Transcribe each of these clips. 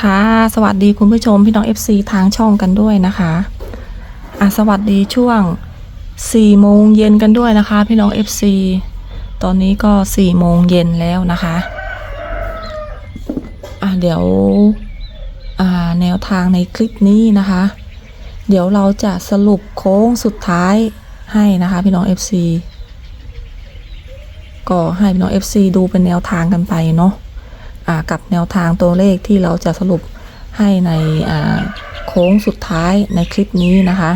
ค่ะ สวัสดีคุณผู้ชมพี่น้อง FC ทางช่องกันด้วยนะคะอะสวัสดีช่วง4โมงเย็นกันด้วยนะคะ พี่น้อง FC ตอนนี้ก็4โมงเย็นแล้วนะคะอะเดี๋ยวอ่าแนวทางในคลิปนี้นะคะ เดี๋ยวเราจะสรุปโค้งสุดท้ายให้นะคะพี่น้อง FC ก็ให้พี่น้อง FC ดูเป็นแนวทางกันไปเนาะ กับแนวทางตัวเลขที่เราจะสรุปให้ในโค้งสุดท้ายในคลิปนี้นะคะ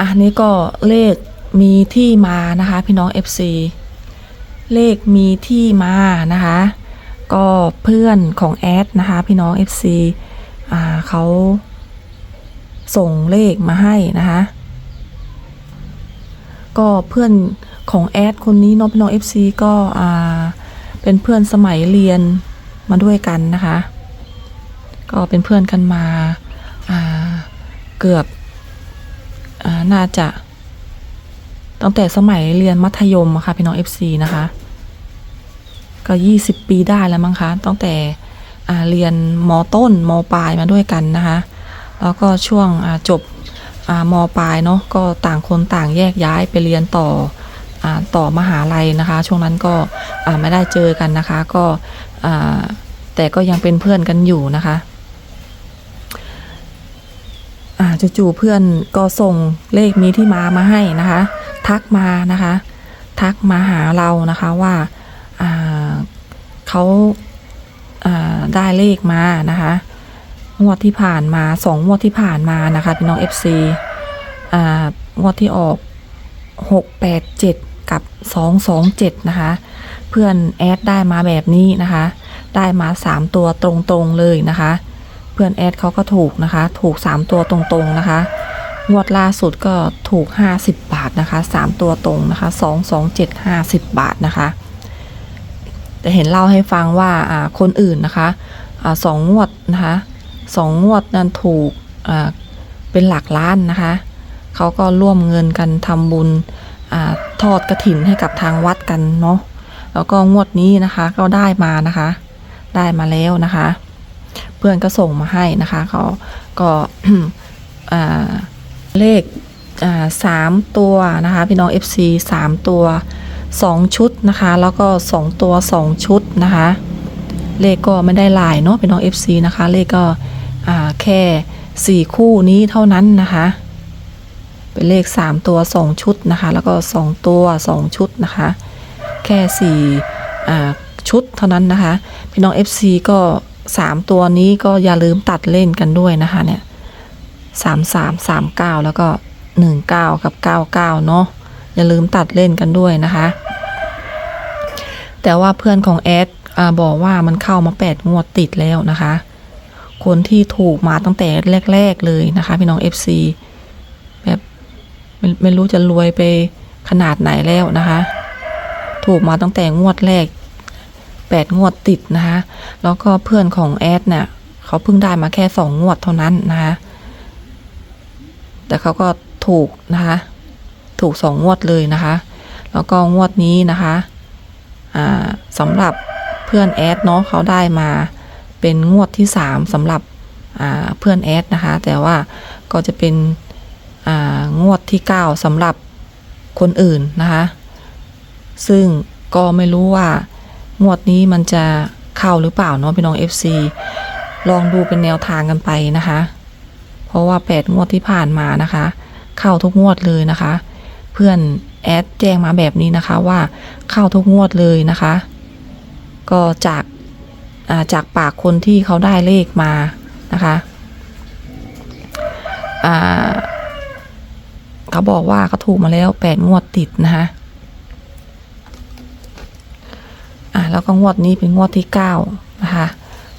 อันนี้ก็เลขมีที่มานะคะพี่น้อง FC เลขมีที่มานะคะ ก็เพื่อนของแอดนะคะพี่น้อง FC อ่าเขาส่งเลขมาให้นะคะก็เพื่อนของแอดคนนี้น้องพี่น้อง FC ก็อ่า เป็นเพื่อนสมัยเรียนมาด้วยกันนะคะ ก็เป็นเพื่อนกันมาาเกือบอาน่าจะตั้งแต่สมัยเรียนมัธยมค่ะพี่น้อง FC นะคะ ก็ 20 ปีได้แล้วมั้งคะตั้งแต่เรียนมต้นมปลายมาด้วยกันนะคะ แล้วก็ช่วงจบมปลายเนาะก็ต่างคนต่างแยกย้ายไปเรียนต่อ ต่อมหาลัยนะคะ ช่วงนั้นก็ไม่ได้เจอกันนะคะ ก็แต่ก็ยังเป็นเพื่อนกันอยู่นะคะจู่ๆเพื่อนก็ส่งเลขมีที่มามาให้นะคะ ทักมานะคะ ทักมาหาเรานะคะว่าเขาาได้เลขมานะคะงวดที่ผ่านมาสองงวดที่ผ่านมานะคะพี่น้อง FC อ่างวดที่ออก687กั กับ 227 นะคะ เพื่อนแอดได้มาแบบนี้นะคะ ได้มา 3 ตัวตรงๆเลยนะคะ เพื่อนแอดเขาก็ถูกนะคะ ถูก 3 ตัวตรงๆนะคะงวดล่าสุดก็ถูก 50 บาทนะคะ 3 ตัวตรงนะคะ227 50 บาทนะคะแต่เห็นเล่าให้ฟังว่าคนอื่นนะคะอ่าสองงวดนะคะสองงวดนั้นถูกเป็นหลักล้านนะคะ เขาก็ร่วมเงินกันทำบุญทอดกระถินให้กับทางวัดกันเนาะแล้วก็งวดนี้นะคะก็ได้มานะคะ ได้มาแล้วนะคะ เพื่อนก็ส่งมาให้นะคะเขาก็เลขสามตัวนะคะ พี่น้อง FC สามตัวสองชุดนะคะ แล้วก็สองตัวสองชุดนะคะ เลขก็ไม่ได้หลายเนาะพี่น้อง FC นะคะ เลขก็แค่สี่คู่นี้เท่านั้นนะคะ เป็นเลข 3 ตัว 2 ชุดนะคะ แล้วก็ 2 ตัว 2 ชุดนะคะ แค่4อ่ชุดเท่านั้นนะคะ พี่น้อง FC ก็ 3 ตัวนี้ก็อย่าลืมตัดเล่นกันด้วยนะคะเนี่ย3 3 3 9แล้วก็1 9กับ9 9เนาะอย่าลืมตัดเล่นกันด้วยนะคะ แต่ว่าเพื่อนของแอดบอกว่ามันเข้ามา8งวดติดแล้วนะคะ คนที่ถูกมาตั้งแต่แรก ๆ เลยนะคะ พี่น้อง FC แบบ ไม่ไม่รู้จะรวยไปขนาดไหนแล้วนะคะ ถูกมาตั้งแต่งวดแรกแปดงวดติดนะคะ แล้วก็เพื่อนของแอดเนี่ยเขาเพิ่งได้มาแค่สองงวดเท่านั้นนะคะ แต่เขาก็ถูกนะคะ ถูกสองงวดเลยนะคะ แล้วก็งวดนี้นะคะอ่าสำหรับเพื่อนแอดเนาะเขาได้มาเป็นงวดที่สามสำหรับอ่าเพื่อนแอดนะคะ แต่ว่าก็จะเป็น งวดที่ 9สำหรับคนอื่นนะคะ ซึ่งก็ไม่รู้ว่างวดนี้มันจะเข้าหรือเปล่าเนาะพี่น้อง FC ลองดูเป็นแนวทางกันไปนะคะ เพราะว่า 8 งวดที่ผ่านมานะคะ เข้าทุกงวดเลยนะคะ เพื่อนแอดแจ้งมาแบบนี้นะคะว่าเข้าทุกงวดเลยนะคะ ก็จากาจากปากคนที่เขาได้เลขมานะคะอ่า เขาบอกว่าเขาถูกมาแล้วแปดงวดติดนะคะอะแล้วก็งวดนี้เป็นงวดที่เก้านะคะ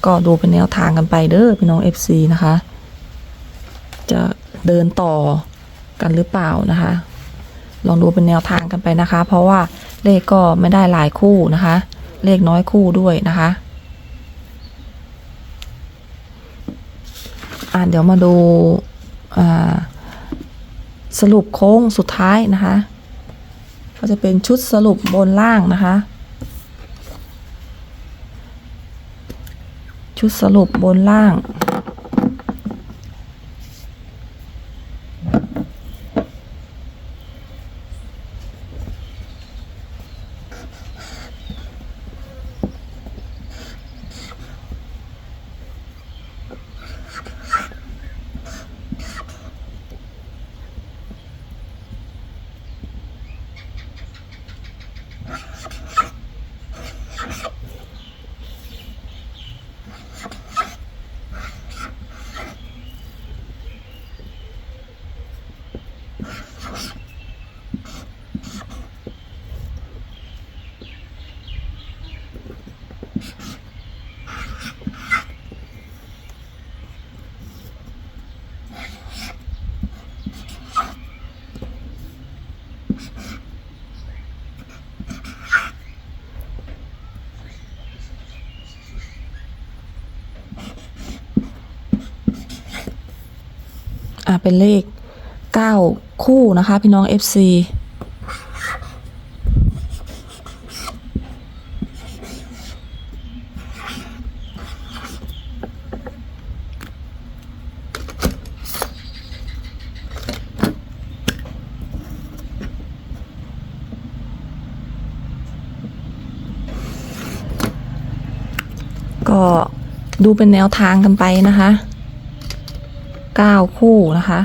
ก็ดูเป็นแนวทางกันไปเด้อพี่น้อง FC นะคะ จะเดินต่อกันหรือเปล่านะคะ ลองดูเป็นแนวทางกันไปนะคะ เพราะว่าเลขก็ไม่ได้หลายคู่นะคะ เลขน้อยคู่ด้วยนะคะอ่าเดี๋ยวมาดูอ่า สรุปโค้งสุดท้ายนะคะ ก็จะเป็นชุดสรุปบนล่างนะคะ ชุดสรุปบนล่าง เป็นเลข 9 คู่นะคะ พี่น้อง FC ก็ดูเป็นแนวทางกันไปนะคะ 9คู่นะคะ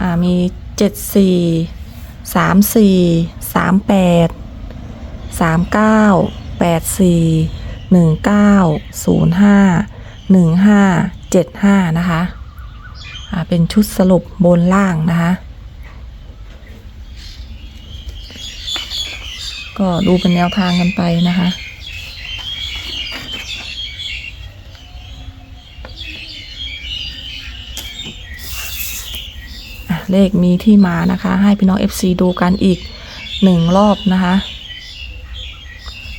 อ่ามี7 4 3 4 3 8 3 9 8 4 1 9 0 5 1 5 7 5นะคะอ่าเป็นชุดสรุปบนล่างนะคะ ก็ดูเป็นแนวทางกันไปนะคะ เลขมีที่มานะคะ ให้พี่น้อง FC ดูกันอีกหนึ่งรอบนะคะ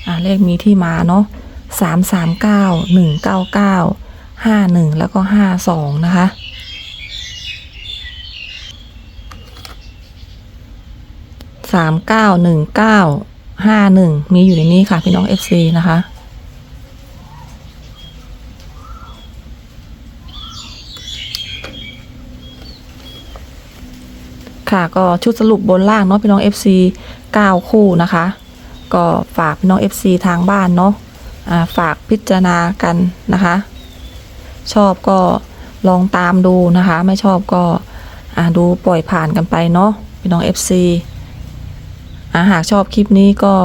อะเลขมีที่มาเนาะสามสามเก้าหนึ่งเก้าเก้าห้าหนึ่งแล้วก็ห้าสองนะคะสามเก้าหนึ่งเก้าห้าหนึ่งมีอยู่ในนี้ค่ะพี่น้อง FC นะคะ ค่ะ ก็ชุดสรุปบนล่างเนาะพี่น้อง FC 9 คู่นะคะ ก็ฝากพี่น้อง FC ทางบ้านเนาะฝากพิจารณากันนะคะ ชอบก็ลองตามดูนะคะ ไม่ชอบก็ดูปล่อยผ่านกันไปเนาะพี่น้อง FC อาหากชอบคลิปนี้ก็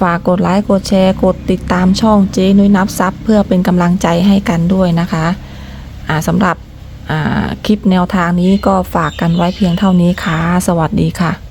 ฝากกดไลค์กดแชร์กดติดตามช่องเจ๊นุ้ยนับซับเพื่อเป็นกำลังใจให้กันด้วยนะคะ อ่าสำหรับ คลิปแนวทางนี้ก็ฝากกันไว้เพียงเท่านี้ค่ะ สวัสดีค่ะ